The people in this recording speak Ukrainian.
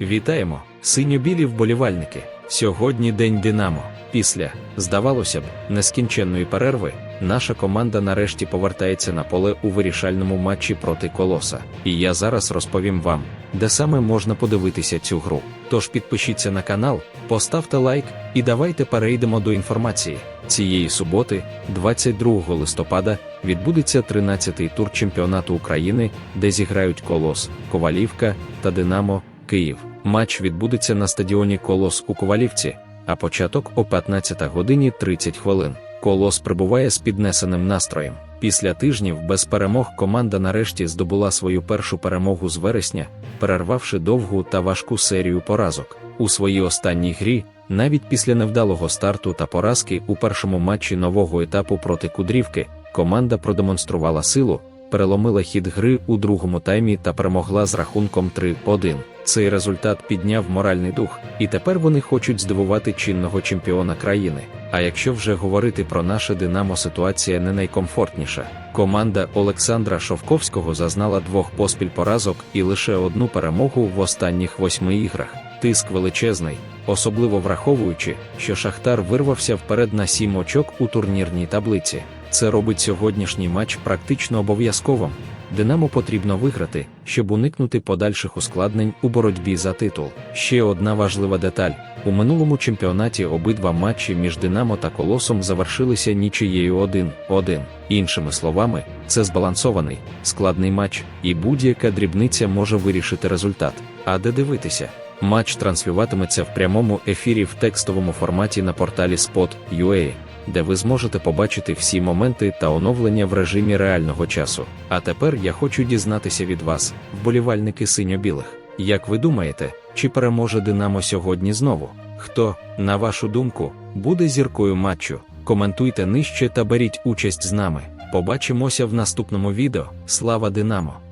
Вітаємо, синьо-білі вболівальники. Сьогодні день Динамо. Після, здавалося б, нескінченної перерви, наша команда нарешті повертається на поле у вирішальному матчі проти колоса. І я зараз розповім вам, де саме можна подивитися цю гру. Тож підпишіться на канал, поставте лайк і давайте перейдемо до інформації. Цієї суботи, 22 листопада, відбудеться 13-й тур чемпіонату України, де зіграють Колос, Ковалівка та Динамо Київ. Матч відбудеться на стадіоні Колос у Ковалівці, а початок о 15 годині 30 хвилин. Колос прибуває з піднесеним настроєм. Після тижнів без перемог команда нарешті здобула свою першу перемогу з вересня, перервавши довгу та важку серію поразок. У своїй останній грі, навіть після невдалого старту та поразки у першому матчі нового етапу проти Кудрівки, команда продемонструвала силу, переломила хід гри у другому таймі та перемогла з рахунком 3-1. Цей результат підняв моральний дух, і тепер вони хочуть здивувати чинного чемпіона країни. А якщо вже говорити про наше Динамо, ситуація не найкомфортніша. Команда Олександра Шовковського зазнала двох поспіль поразок і лише одну перемогу в останніх восьми іграх. Тиск величезний, особливо враховуючи, що Шахтар вирвався вперед на сім очок у турнірній таблиці. Це робить сьогоднішній матч практично обов'язковим. Динамо потрібно виграти, щоб уникнути подальших ускладнень у боротьбі за титул. Ще одна важлива деталь: у минулому чемпіонаті обидва матчі між Динамо та Колосом завершилися нічиєю 1-1. Іншими словами, це збалансований, складний матч, і будь-яка дрібниця може вирішити результат. А де дивитися? Матч транслюватиметься в прямому ефірі в текстовому форматі на порталі Spot.ua, де ви зможете побачити всі моменти та оновлення в режимі реального часу. А тепер я хочу дізнатися від вас, вболівальники синьо-білих. Як ви думаєте, чи переможе Динамо сьогодні знову? Хто, на вашу думку, буде зіркою матчу? Коментуйте нижче та беріть участь з нами. Побачимося в наступному відео. Слава Динамо!